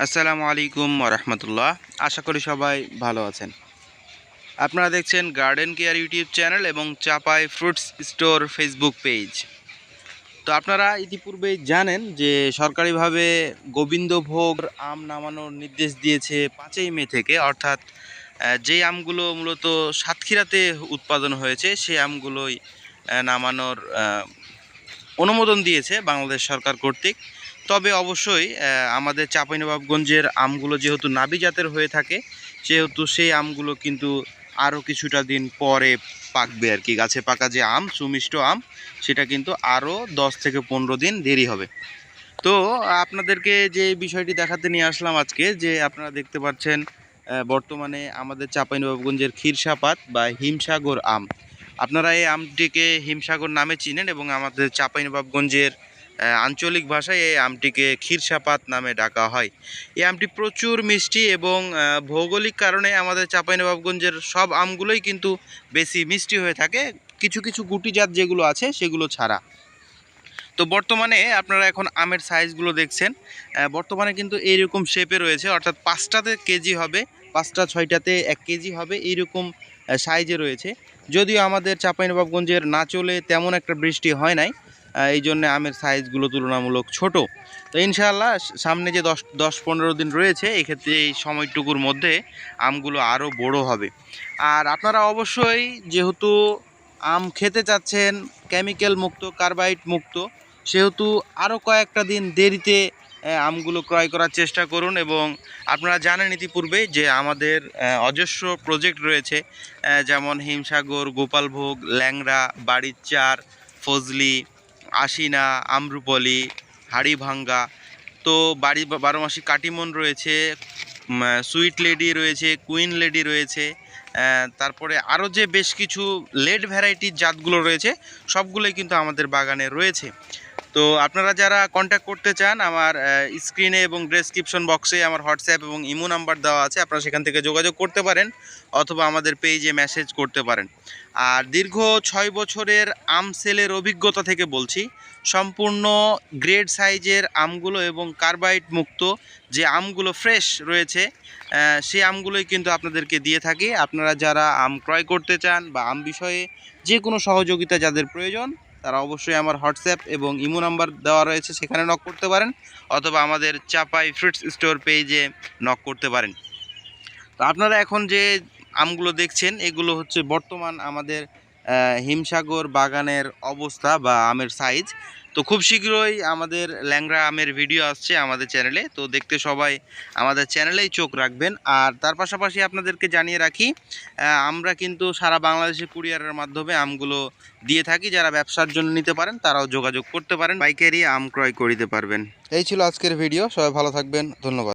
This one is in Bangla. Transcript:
আসসালামু আলাইকুম রহমতুল্লাহ। আশা করি সবাই ভালো আছেন। আপনারা দেখছেন গার্ডেন কেয়ার ইউটিউব চ্যানেল এবং Chapai fruits store Facebook page. তো আপনারা ইতিপূর্বেই জানেন যে সরকারিভাবে গোবিন্দভোগ আম নামানোর নির্দেশ দিয়েছে পাঁচই মে থেকে, অর্থাৎ যেই আমগুলো মূলত সাতক্ষীরাতে উৎপাদন হয়েছে, সেই আমগুলোই নামানোর অনুমোদন দিয়েছে বাংলাদেশ সরকার কর্তৃক। তবে অবশ্যই আমাদের চাঁপাইনবাবগঞ্জের আমগুলো যেহেতু নাবি জাতের হয়ে থাকে, সেহেতু সেই আমগুলো কিন্তু আরও কিছুটা দিন পরে পাকবে আর কি। গাছে পাকা যে আম, সুমিষ্ট আম, সেটা কিন্তু আরও দশ থেকে পনেরো দিন দেরি হবে। তো আপনাদেরকে যে বিষয়টি দেখাতে নিয়ে আসলাম আজকে, যে আপনারা দেখতে পাচ্ছেন বর্তমানে আমাদের চাঁপাইনবাবগঞ্জের ক্ষীরসাপাত বা হিমসাগর আম। আপনারা এই আমটিকে হিমসাগর নামে চিনেন এবং আমাদের চাঁপাইনবাবগঞ্জের আঞ্চলিক ভাষায় এই আমটিকে ক্ষীরসাপাত নামে ডাকা হয়। এই আমটি প্রচুর মিষ্টি এবং ভৌগোলিক কারণে আমাদের চাঁপাইনবাবগঞ্জের সব আমগুলোই কিন্তু বেশি মিষ্টি হয়ে থাকে। কিছু কিছু গুটি জাত যেগুলো আছে সেগুলো ছাড়া। তো বর্তমানে আপনারা এখন আমের সাইজগুলো দেখছেন। বর্তমানে কিন্তু এইরকম শেপে রয়েছে, অর্থাৎ পাঁচটাতে কেজি হবে, পাঁচটা ছয়টাতে এক কেজি হবে, এইরকম সাইজে রয়েছে। যদিও আমাদের চাঁপাইনবাবগঞ্জের না চলে তেমন একটা বৃষ্টি হয় নাই এই জন্য আমের সাইজগুলো তুলনামূলক ছোট। তো ইনশাআল্লাহ সামনে যে দশ দশ পনেরো দিন রয়েছে, এক্ষেত্রে এই সময়টুকুর মধ্যে আমগুলো আরও বড় হবে। আর আপনারা অবশ্যই যেহেতু আম খেতে চাচ্ছেন কেমিক্যাল মুক্ত কার্বাইড মুক্ত, সেহেতু আরও কয়েকটা দিন দেরিতে আমগুলো ক্রয় করার চেষ্টা করুন এবং আপনারা জানেন ইতিপূর্বে যে আমাদের অজস্র প্রজেক্ট রয়েছে যেমন হিমসাগর, গোপালভোগ, ল্যাংড়া, বাড়ির চার, ফজলি আশিনা, আমরুপলি, হাড়িভাঙ্গা। তো বাড়ি বারো মাসি কাটিমন রয়েছে সুইট লেডি রয়েছে, কুইন লেডি রয়েছে তারপরে আরও যে বেশ কিছু লেড ভ্যারাইটির জাতগুলো রয়েছে, সবগুলোই কিন্তু আমাদের বাগানে রয়েছে। তো আপনারা যারা কন্ট্যাক্ট করতে চান, আমার স্ক্রিনে এবং ডেসক্রিপশন বক্সে আমার হোয়াটসঅ্যাপ এবং ইমো নাম্বার দেওয়া আছে, আপনারা সেখান থেকে যোগাযোগ করতে পারেন অথবা আমাদের পেজে মেসেজ করতে পারেন। আর দীর্ঘ ছয় বছরের আম সেলের অভিজ্ঞতা থেকে বলছি, সম্পূর্ণ গ্রেড সাইজের আমগুলো এবং কার্বাইড মুক্ত যে আমগুলো ফ্রেশ রয়েছে সেই আমগুলোই কিন্তু আপনাদেরকে দিয়ে থাকি। আপনারা যারা আম ক্রয় করতে চান বা আম বিষয়ে যে কোনো সহযোগিতা যাদের প্রয়োজন তারা অবশ্যই আমার হোয়াটসঅ্যাপ এবং ইমো নাম্বার দেওয়া রয়েছে, সেখানে নক করতে পারেন অথবা আমাদের চাপাই ফ্রুটস স্টোর পেজে নক করতে পারেন। তো আপনারা এখন যে আমগুলো দেখছেন, এগুলো হচ্ছে বর্তমান আমাদের হিমসাগর বাগানের অবস্থা বা আমের সাইজ তো খুব শীঘ্রই আমাদের ল্যাংড়া আমের ভিডিও আসছে আমাদের চ্যানেলে তো দেখতে সবাই আমাদের চ্যানেলেই চোখ রাখবেন। আর তার পাশাপাশি আপনাদেরকে জানিয়ে রাখি আমরা কিন্তু সারা বাংলাদেশে কুরিয়ারের মাধ্যমে আমগুলো দিয়ে থাকি। যারা ব্যবসার জন্য নিতে পারেন, তারাও যোগাযোগ করতে পারেন। পাইকারি আম ক্রয় করিতে পারবেন। এই ছিল আজকের ভিডিও সবাই ভালো থাকবেন। ধন্যবাদ।